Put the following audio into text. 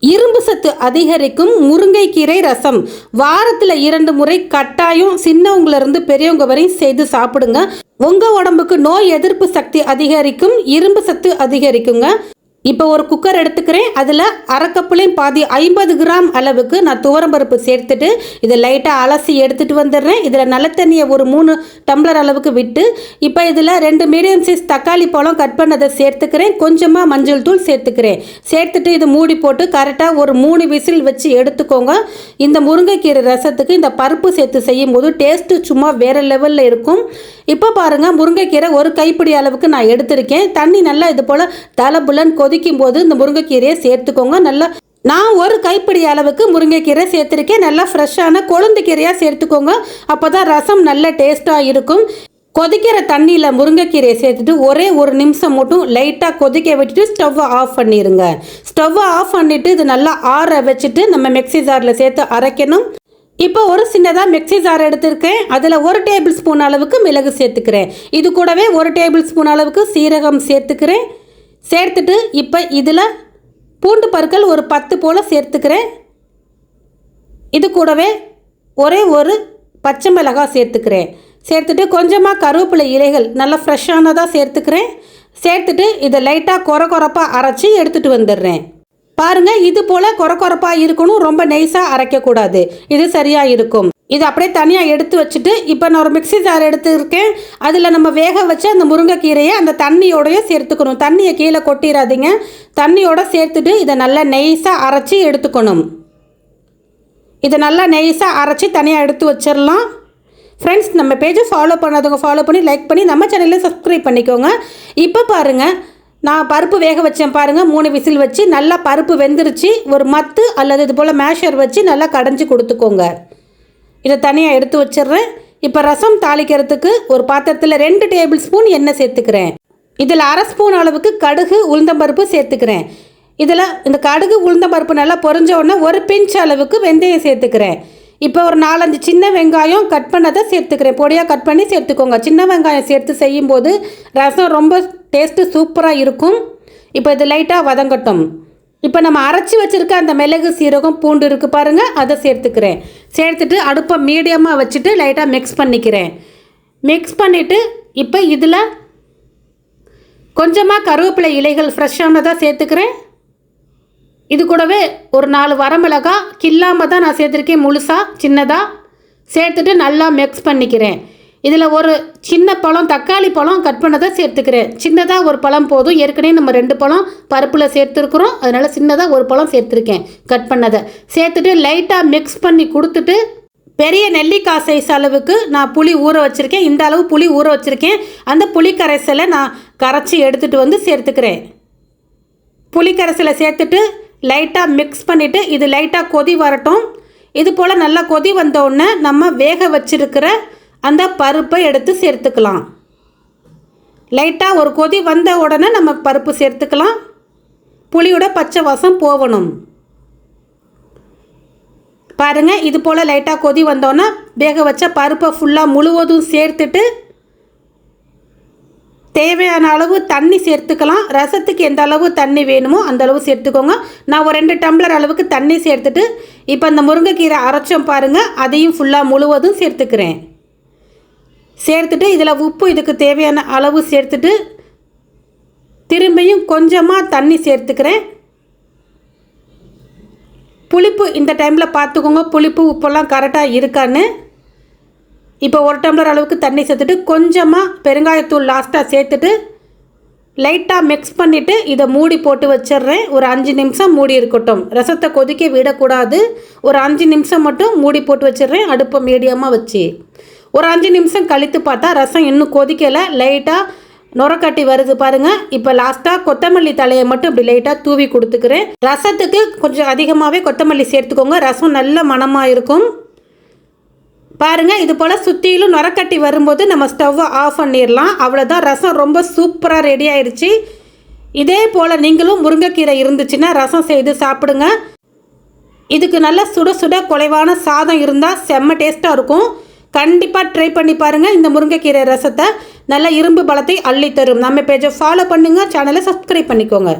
இரும்பு சத்து அதிகரிக்கும் முருங்கைக்கீரை ரசம். வாரத்தில் இரண்டு முறை கட்டாயம் சின்னவங்களிருந்து பெரியவங்க வரையும் செய்து சாப்பிடுங்க. உங்கள் உடம்புக்கு நோய் எதிர்ப்பு சக்தி அதிகரிக்கும் இரும்பு சத்து அதிகரிக்குங்க. இப்போ ஒரு குக்கர் எடுத்துக்கிறேன். அதில் அரைக்கப்புலையும் பாதி ஐம்பது கிராம் அளவுக்கு நான் துவரம்பருப்பு சேர்த்துட்டு இதை லைட்டாக அலசி எடுத்துகிட்டு வந்துடுறேன். இதில் நல்ல தண்ணியை ஒரு மூணு டம்ளர் அளவுக்கு விட்டு இப்போ இதில் ரெண்டு மீடியம் சைஸ் தக்காளி பழம் கட் பண்ணதை சேர்த்துக்கிறேன். கொஞ்சமாக மஞ்சள் தூள் சேர்த்துக்கிறேன். சேர்த்துட்டு இது மூடி போட்டு கரெக்டாக ஒரு மூணு விசில் வச்சு எடுத்துக்கோங்க. இந்த முருங்கைக்கீரை ரசத்துக்கு இந்த பருப்பு சேர்த்து செய்யும் போது டேஸ்ட்டு சும்மா வேறு லெவலில் இருக்கும். இப்போ பாருங்கள் முருங்கைக்கீரை ஒரு கைப்பிடி அளவுக்கு நான் எடுத்திருக்கேன். தண்ணி நல்லா இது போல் தலபுலன் கொதிக்கும் போது இந்த முருங்கைக்கீரையை சேர்த்துக்கோங்க. நல்லா நான் ஒரு கைப்பிடி அளவுக்கு முருங்கைக்கீரை சேர்த்துருக்கேன். நல்லா ஃப்ரெஷ்ஷான கொழுந்து கீரையாக சேர்த்துக்கோங்க. அப்போ தான் ரசம் நல்ல டேஸ்ட்டாக இருக்கும். கொதிக்கிற தண்ணியில் முருங்கைக்கீரையை சேர்த்துட்டு ஒரே ஒரு நிமிஷம் மட்டும் லைட்டாக கொதிக்க விட்டுட்டு ஸ்டவ்வை ஆஃப் பண்ணிடுங்க ஸ்டவ்வை ஆஃப் பண்ணிவிட்டு இது நல்லா ஆற வச்சுட்டு நம்ம மிக்ஸி ஜாரில் சேர்த்து அரைக்கணும். இப்போ ஒரு சின்னதாக மிக்ஸி ஜார் எடுத்திருக்கேன். அதில் ஒரு டேபிள் ஸ்பூன் அளவுக்கு மிளகு சேர்த்துக்கிறேன். இது கூடவே ஒரு டேபிள் ஸ்பூன் அளவுக்கு சீரகம் சேர்த்துக்கிறேன். சேர்த்துட்டு இப்போ இதில் பூண்டு பற்கள் ஒரு பத்து போல் சேர்த்துக்கிறேன். இது கூடவே ஒரே ஒரு பச்சை மிளகாய் சேர்த்துக்கிறேன். சேர்த்துட்டு கொஞ்சமாக கருவேப்பிலை இலைகள் நல்லா ஃப்ரெஷ்ஷானதாக சேர்த்துக்கிறேன். சேர்த்துட்டு இதை லைட்டாக கொர கொரப்பாக அரைச்சி எடுத்துகிட்டு வந்துடுறேன். பாருங்க இது போல் கொர கொரப்பாக இருக்கணும் ரொம்ப நைஸாக அரைக்கக்கூடாது. இது சரியாக இருக்கும். இது அப்படியே தனியாக எடுத்து வச்சுட்டு இப்போ நான் ஒரு மிக்ஸி ஜார் எடுத்துருக்கேன். அதில் நம்ம வேக வச்ச அந்த முருங்கைக்கீரையை அந்த தண்ணியோடையே சேர்த்துக்கணும். தண்ணியை கீழே கொட்டிடாதீங்க தண்ணியோட சேர்த்துட்டு இதை நல்லா நெய்ஸாக அரைச்சி எடுத்துக்கணும். இதை நல்லா நெய்ஸாக அரைச்சி தனியாக எடுத்து வச்சிடலாம். ஃப்ரெண்ட்ஸ் நம்ம பேஜை ஃபாலோ பண்ணாதவங்க ஃபாலோ பண்ணி லைக் பண்ணி நம்ம சேனலில் சப்ஸ்கிரைப் பண்ணிக்கோங்க. இப்போ பாருங்கள் நான் பருப்பு வேக வச்சேன் பாருங்கள் மூணு விசில் வச்சு நல்லா பருப்பு வெந்துருச்சு. ஒரு மத்து அல்லது இது போல் மேஷர் வச்சு நல்லா கடைஞ்சி கொடுத்துக்கோங்க. இதை தனியாக எடுத்து வச்சிடுறேன். இப்போ ரசம் தாளிக்கிறதுக்கு ஒரு பாத்திரத்தில் ரெண்டு டேபிள் ஸ்பூன் எண்ணெய் சேர்த்துக்கிறேன். இதில் அரை ஸ்பூன் அளவுக்கு கடுகு உளுந்தம்பருப்பு சேர்த்துக்கிறேன். இதில் இந்த கடுகு உளுந்தம்பருப்பு நல்லா பொறிஞ்ச உடனே ஒரு பிஞ்ச் அளவுக்கு வெந்தயம் சேர்த்துக்கிறேன். இப்போ ஒரு நாலஞ்சு சின்ன வெங்காயம் கட் பண்ணதை சேர்த்துக்கிறேன். பொடியாக கட் பண்ணி சேர்த்துக்கோங்க. சின்ன வெங்காயம் சேர்த்து செய்யும்போது ரசம் ரொம்ப டேஸ்ட்டு சூப்பராக இருக்கும். இப்போ இது லைட்டாக வதங்கட்டும். இப்போ நம்ம அரைச்சி வச்சுருக்க அந்த மிளகு சீரகம் பூண்டு இருக்குது பாருங்கள் அதை சேர்த்துக்கிறேன். சேர்த்துட்டு அடுப்பை மீடியமாக வச்சுட்டு லைட்டாக மிக்ஸ் பண்ணிக்கிறேன். மிக்ஸ் பண்ணிவிட்டு இப்போ இதில் கொஞ்சமாக கருவேப்பிலை இலைகள் ஃப்ரெஷ்ஷானதாக சேர்த்துக்கிறேன். இது கூடவே ஒரு நாலு வரமிளகா கில்லாமல் தான் நான் சேர்த்துருக்கேன் முழுசாக சின்னதாக சேர்த்துட்டு நல்லா மிக்ஸ் பண்ணிக்கிறேன். இதில் ஒரு சின்ன பழம் தக்காளி பழம் கட் பண்ணதை சேர்த்துக்கிறேன். சின்னதாக ஒரு பழம் போதும். ஏற்கனவே நம்ம ரெண்டு பழம் பருப்பில் சேர்த்துருக்குறோம். அதனால் சின்னதாக ஒரு பழம் சேர்த்துருக்கேன் கட் பண்ணதை. சேர்த்துட்டு லைட்டாக மிக்ஸ் பண்ணி கொடுத்துட்டு பெரிய நெல்லிக்காய் சைஸ் அளவுக்கு நான் புளி ஊற வச்சுருக்கேன். இந்த அளவு புளி ஊற வச்சுருக்கேன். அந்த புளி கரைசலை நான் கரைச்சி எடுத்துகிட்டு வந்து சேர்த்துக்கிறேன். புளி கரைசலை சேர்த்துட்டு லைட்டாக மிக்ஸ் பண்ணிவிட்டு இது லைட்டாக கொதி வரட்டும். இது போல் நல்லா கொதி வந்தோடனே நம்ம வேக வச்சுருக்கிற அந்த பருப்பை எடுத்து சேர்த்துக்கலாம். லைட்டாக ஒரு கொதி வந்த உடனே நம்ம பருப்பு சேர்த்துக்கலாம். புளியோட பச்சை வாசம் போகணும் பாருங்கள் இது போல் லைட்டாக கொதி வந்தோன்னே வேக வச்ச பருப்பை ஃபுல்லாக முழுவதும் சேர்த்துட்டு தேவையான அளவு தண்ணி சேர்த்துக்கலாம். ரசத்துக்கு எந்த அளவு தண்ணி வேணுமோ அந்த அளவு சேர்த்துக்கோங்க. நான் ஒரு ரெண்டு டம்ளர் அளவுக்கு தண்ணி சேர்த்துட்டு இப்போ அந்த முருங்கைக்கீரை அரைச்சோம் பாருங்கள் அதையும் ஃபுல்லாக முழுவதும் சேர்த்துக்கிறேன். சேர்த்துட்டு இதில் உப்பு இதுக்கு தேவையான அளவு சேர்த்துட்டு திரும்பியும் கொஞ்சமாக தண்ணி சேர்த்துக்கிறேன். புளிப்பு இந்த டைமில் பார்த்துக்கோங்க புளிப்பு உப்பெல்லாம் கரெக்டாக இருக்கான்னு. இப்போ ஒரு டம்ளர் அளவுக்கு தண்ணி சேர்த்துட்டு கொஞ்சமாக பெருங்காயத்தூள் லாஸ்ட்டாக சேர்த்துட்டு லைட்டாக மிக்ஸ் பண்ணிவிட்டு இதை மூடி போட்டு வச்சிடுறேன். ஒரு அஞ்சு நிமிஷம் மூடி இருக்கட்டும். ரசத்தை கொதிக்க விடக்கூடாது. ஒரு அஞ்சு நிமிஷம் மட்டும் மூடி போட்டு வச்சிடுறேன். அடுப்பை மீடியமாக வச்சு. ஒரு அஞ்சு நிமிஷம் கழித்து பார்த்தா ரசம் இன்னும் கொதிக்கலை லைட்டாக நுரக்கட்டி வருது பாருங்க. இப்போ லாஸ்ட்டாக கொத்தமல்லி தலையை மட்டும் இப்படி லைட்டாக தூவி கொடுத்துக்கிறேன். ரசத்துக்கு கொஞ்சம் அதிகமாகவே கொத்தமல்லி சேர்த்துக்கோங்க. ரசம் நல்ல மணமாக இருக்கும். பாருங்கள் இது போல் சுற்றிலும் நுரக்கட்டி வரும்போது நம்ம ஸ்டவ்வை ஆஃப் பண்ணிடலாம். அவ்வளோதான் ரசம் ரொம்ப சூப்பராக ரெடி ஆயிடுச்சு. இதே போல் நீங்களும் முருங்கைக்கீரை இருந்துச்சுன்னா ரசம் செய்து சாப்பிடுங்க. இதுக்கு நல்ல சுட சுட குறைவான சாதம் இருந்தால் செம்ம டேஸ்ட்டாக இருக்கும். கண்டிப்பாக ட்ரை பண்ணி பாருங்கள் இந்த முருங்கைக்கீரை ரசத்தை நல்ல இரும்பு பலத்தை அள்ளி தரும் நம்ம பேஜை ஃபாலோ பண்ணுங்கள் சேனலை சப்ஸ்கிரைப் பண்ணிக்கோங்க.